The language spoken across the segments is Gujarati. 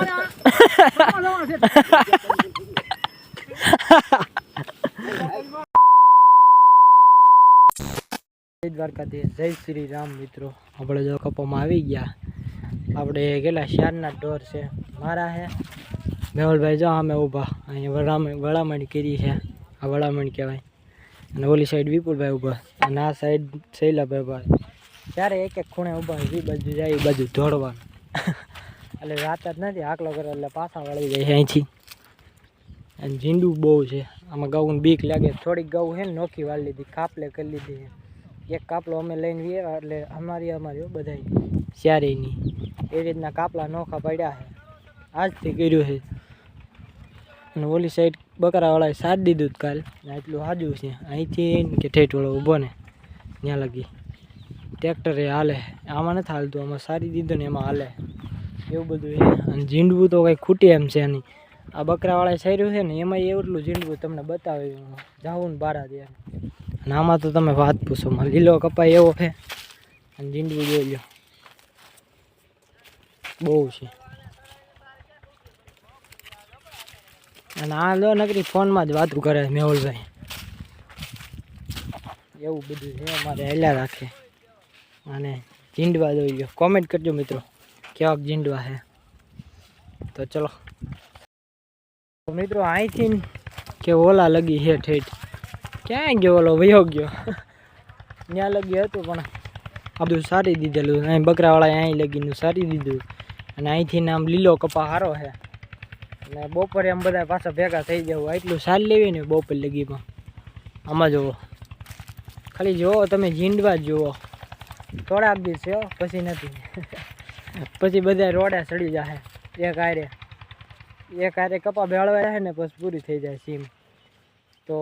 જય દ્વારકાધીશ, જય શ્રી રામ મિત્રો. આપણે જો કપામાં આવી ગયા. આપણે કેટલા? શારના ઢોર છે. મારા છે મેહુલભાઈ જો અમે ઊભા. અહીંયા વળામણ વળામણ કરી છે. આ વળામણ કહેવાય. અને ઓલી સાઈડ વિપુલભાઈ ઊભા. અને આ સાઈડ શૈલાભાઈ ભાઈ ત્યારે એક એક ખૂણે ઊભા એ બાજુ જાય એ બાજુ દોડવાનું એટલે રાત જ નથી આકલો કરે એટલે પાછા વળી જાય અહીંથી. અને ઝીંડું બહુ છે. આમાં ગાઉન બીક લાગે. થોડીક ગૌ છે ને નોખી વાળી લીધી, કાપલે કરી લીધી એક કાપલો અમે લઈને વ્યા એટલે અમારી અમારી બધા ચારેયની એ રીતના કાપલા નોખા પડ્યા છે. આજથી કર્યું છે. અને ઓલી સાઈડ બકરાવાળાએ સાથ દીધું કાલ. ને એટલું સાજું છે. અહીંથી કે ઠેઠવાળો ઊભો ને, ત્યાં લગી. ટ્રેક્ટરે હાલે. આમાં નથી હાલતું. આમાં સારી દીધું ને એમાં હાલે. એવું બધું અને ઝીંડવું તો કંઈ ખૂટી એમ છે નહીં. આ બકરાવાળા શર્યું છે ને એમાં એટલું ઝીંડવું તમને બતાવ્યું જાવું ને બારા દે અને આમાં તો તમે વાત પૂછો. માં લીલો કપાય એવો છે. અને ઝીંડવું જોઈ લો બહુ છે. અને આ લો નકરી ફોનમાં જ વાતું કરે મેહુલભાઈ. એવું બધું છે અમારે હેલા રાખે. અને ઝીંડવા જોઈ લો કોમેન્ટ કરજો મિત્રો. કેવાક જીંડવા છે તો ચલો. મિત્રો અહીંથી કે ઓલા લગી છે ઠેઠ ક્યાં ગયો ઓલો? વયો ગયો. ત્યાં લગી હતું, પણ આ બધું સારી દીધેલું. અહીં બકરાવાળાએ અહીં લગીનું સારી દીધું. અને અહીંથી આમ લીલો કપા સારો છે અને બપોરે આમ બધા પાછા ભેગા થઈ જવું એટલું સારી લેવી ને બપોર લગીમાં. આમાં જુઓ ખાલી જુઓ તમે જીંડવા જ જુઓ થોડાક દિવસ પછી નથી. પછી બધા રોડે ચડી જાય એક આરે એક આરે કપા ભેળવા રહે ને પછી પૂરી થઈ જાય સીમ. તો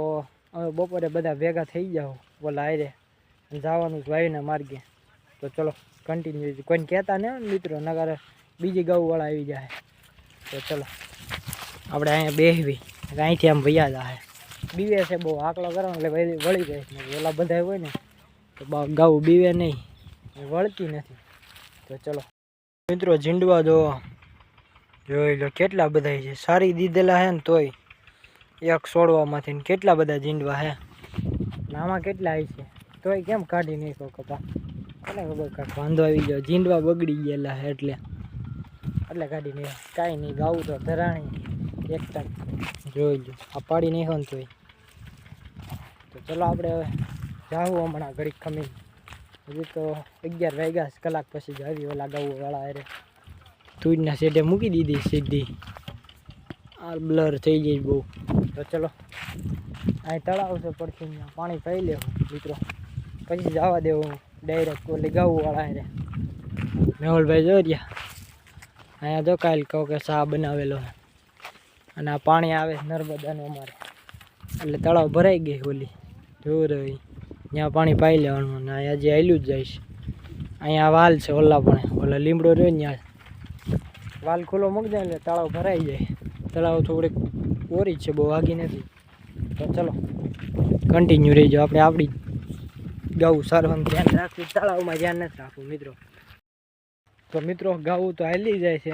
હવે બપોરે બધા ભેગા થઈ જાઓ, ઓલા આરે જવાનું છે વાવીના માર્ગે. તો ચલો કન્ટિન્યુ કોઈને કહેતા ને મિત્રો નગર બીજી ગૌવાળા આવી જાય તો ચલો, આપણે અહીંયા બેહવી. અહીંથી આમ વૈયા જાય બીવે છે બહુ આકલો કરો એટલે વળી જાય ઓલા બધા હોય ને, તો ગૌ બીવે નહીં. વળતી નથી. તો ચલો. મિત્રો, ઝીંડવા જો જોઈ લો કેટલા બધા છે. સારી દીધેલા છે ને તોય એક છોડવામાંથી કેટલા બધા ઝીંડવા હે આમાં કેટલા આવી છે? તોય કેમ કાઢી નહીં કપા કોને ખબર કાંક વાંધો આવી ગયો. ઝીંડવા બગડી ગયેલા હે એટલે. એટલે કાઢી નહીં કાંઈ નહીં, ગાવું તો ધરાણી. એક ટક જોઈ લો. આ પાડી નાખો ને તોય. તો ચલો આપણે હવે જાવું હમણાં ઘડીક ખમીને. હજી તો અગિયાર વાગ્યા કલાક પછી જ આવી ઓલા ગાવું વાળા અરે તુજના શેઢે મૂકી દીધી સીધી. આ બ્લર થઈ ગઈ બહુ. તો ચલો, અહીં તળાવ છે પડખી પાણી પાઈ લેવું મિત્રો. પછી જવા દેવું ડાયરેક્ટ ઓલી ગાવું વાળા અરે મેહુલભાઈ જો રહ્યા. અહીંયા જો કાલ કહો કે ચા બનાવેલો અને આ પાણી આવે નર્મદાનું અમારે. એટલે તળાવ ભરાઈ ગઈ ઓલી. જોવું રહી ત્યાં પાણી પાઈ લેવાનું અને અહીંયા જે આવેલું જ જાય છે. અહીંયા વાલ છે ઓલા પણ. ઓલા લીમડો રહ્યો ત્યાં વાલ ખુલ્લો મૂકી જાય એટલે તળાવ ભરાઈ જાય. તળાવ થોડીક ઓરી છે, બહુ વાગી નથી. તો ચલો કન્ટિન્યુ રહીજો આપણે આપણી ગાવું સારવાનું ધ્યાન રાખવું તળાવમાં ધ્યાન નથી રાખવું, મિત્રો. તો મિત્રો ગાવું તો હાલી જાય છે.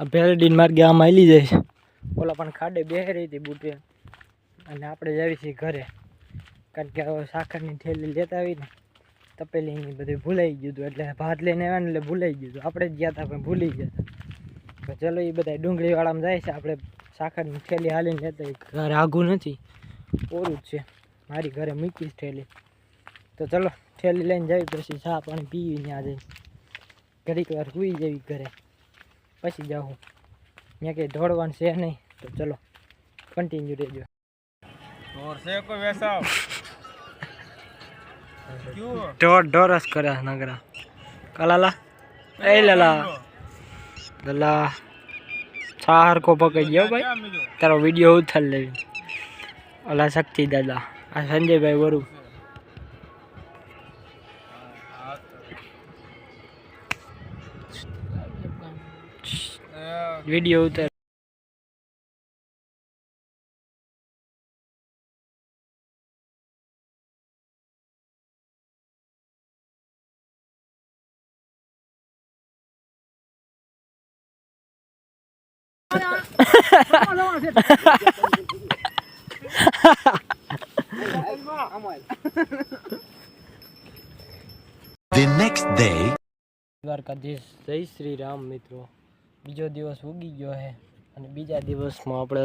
આ ભેરડીન માર્ગે આમ હાલી જાય છે. ઓલા પણ ખાડે બેહી રહી હતી બુટે. અને આપણે જાવી છીએ ઘરે. કારણ કે હવે સાકરની થેલી લેતા આવીને તપેલીની બધું ભૂલાઈ ગયું હતું. એટલે ભાત લઈને આવ્યા ને એટલે ભૂલાઈ ગયું હતું. આપણે જ ગયા હતા પણ ભૂલી ગયા હતા તો ચલો એ બધા ડુંગળીવાળામાં જાય છે. આપણે સાકરની થેલી હાલીને લેતા ઘર આઘું નથી. ઓરું જ છે. મારી ઘરે મૂકીશ થેલી. તો ચલો, થેલી લઈને જવી, પછી ચા પાણી પીવી ત્યાં જઈ. ઘડીક વાર સુઈ જવી ઘરે. પછી જાઉં મેં કંઈ દોડવાનું છે નહીં. તો ચલો કન્ટિન્યુ રહેજો. કોઈ વેસાવ? ઢોર ઢોરસ કર્યા નગરા. કલાલા. એ લલા. લલા. સારકો પકડી ગયો ભાઈ. તારો વીડિયો ઉથાર લેવી. ઓલા શક્તિ દાદા. આ સંજયભાઈ વરુ. વીડિયો ઉતાર The next day. દ્વારકાધીશ, જય શ્રી રામ મિત્રો. બીજો દિવસ ઉગી ગયો છે અને બીજા દિવસમાં આપણે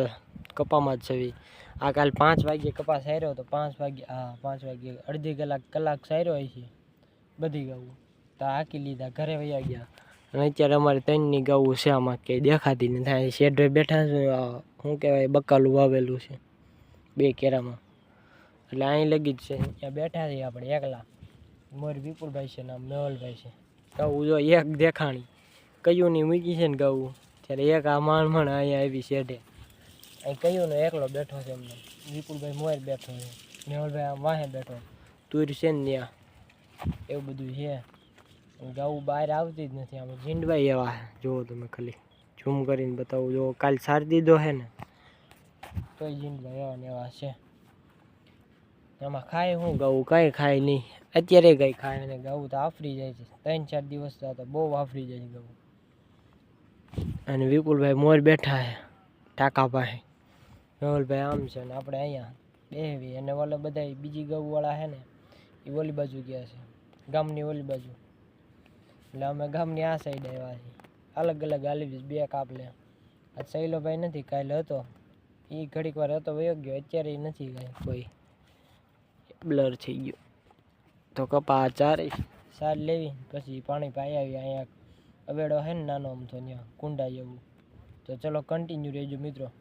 કપામાં જ છવી આ કાલ પાંચ વાગ્યે કપા સાર્યો તો પાંચ વાગ્યે હા પાંચ વાગ્યે અડધી કલાક કલાક સાર્યો હોય છે બધી ગયું તો હાકી લીધા. ઘરે વયા ગયા. અને અત્યારે અમારે ત્રણની ગાવું છે, આમાં કંઈ દેખાતી નથી. થાય શેઢે બેઠા છે શું કહેવાય, બકાલું વાવેલું છે, બે કેરામાં. એટલે અહીં લગી જ છે. ત્યાં બેઠા છીએ આપણે એકલા. મોર વિપુલભાઈ છે નામ મેહુલભાઈ છે. ગાવું જો એક દેખાણી. કયું ની મૂકી છે ને ગાવું. ત્યારે એક આ માણ માણ અહીંયા આવી શેઢે. અહીં કયું ને એકલો બેઠો છે એમને વિપુલભાઈ મોર બેઠો છે. મેહુલભાઈ આમ વાહે બેઠો. તુર છે ને ત્યાં. એવું બધું છે. ગાવું બહાર આવતી જ નથી. આમાં ઝીંડવાઈ એવા જુઓ તમે ખાલી. ઝૂમ કરીને બતાવું. જો કાલ સાર દીધો છે ને. તોય ઝીંડવા એવા ને એવા છે. એમાં ખાય શું ગાવું કાંઈ ખાય નહીં. અત્યારે કંઈ ખાય અને ગાવું તો આફરી જાય છે. ત્રણ ચાર દિવસ તો બહુ આફરી જાય છે ગાવું અને વિપુલભાઈ મોર બેઠા છે. ટાકા પાસે. વિપુલભાઈ આમ છે ને આપણે અહીંયા બેહવી. અને ઓલા બધા બીજી ગૌવાળા છે ને એ ઓલી બાજુ ગયા છે. ગામની ઓલી બાજુ. એટલે અમે ગામની આ સાઈડ આવ્યા છીએ. અલગ અલગ હાલી બે કાપ લે આ શૈલોભાઈ નથી કાલે હતો. એ ઘડીક વાર હતો, વયો ગયો. અત્યારે નથી કાંઈ કોઈ. બ્લર થઈ ગયો. તો કપા ચારે. સાર લેવી પછી પાણી પાઈ આવી અહીંયા. અવેડો છે ને નાનો આમ તો ત્યાં, કુંડા જેવું. તો ચલો કન્ટિન્યુ રહેજો મિત્રો.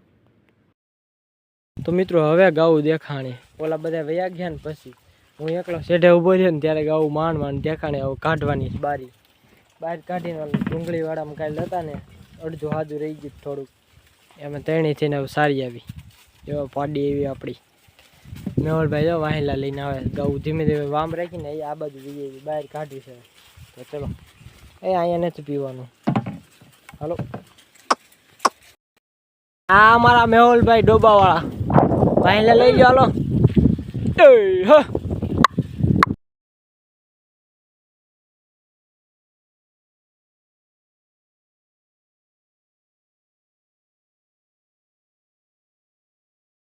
તો મિત્રો હવે ગાવું દેખાણી. ઓલા બધા વયા ગયા ને પછી. હું એકલો શેઢે ઊભો છે ને ત્યારે ગાવું માંડ માંડ દેખાણે, આવું કાઢવાની બારી. બહાર કાઢીને ડુંગળીવાળામાં કાંઈ હતા ને, અડધું હાજુ રહી ગયું થોડુંક. એમાં ત્રણેય થઈને સારી આવી. જો પાડી એવી આપણી મેવળભાઈ જો વાહેલા લઈને આવે. ગૌ ધીમે ધીમે વામ રાખીને એ આ બાજુ જઈએ બહાર કાઢી છે. તો ચલો. એ અહીંયા નથી પીવાનું. હલો. આ અમારા મેહુલભાઈ ડોબાવાળા. વાહેલા લઈ ગયો, હાલો.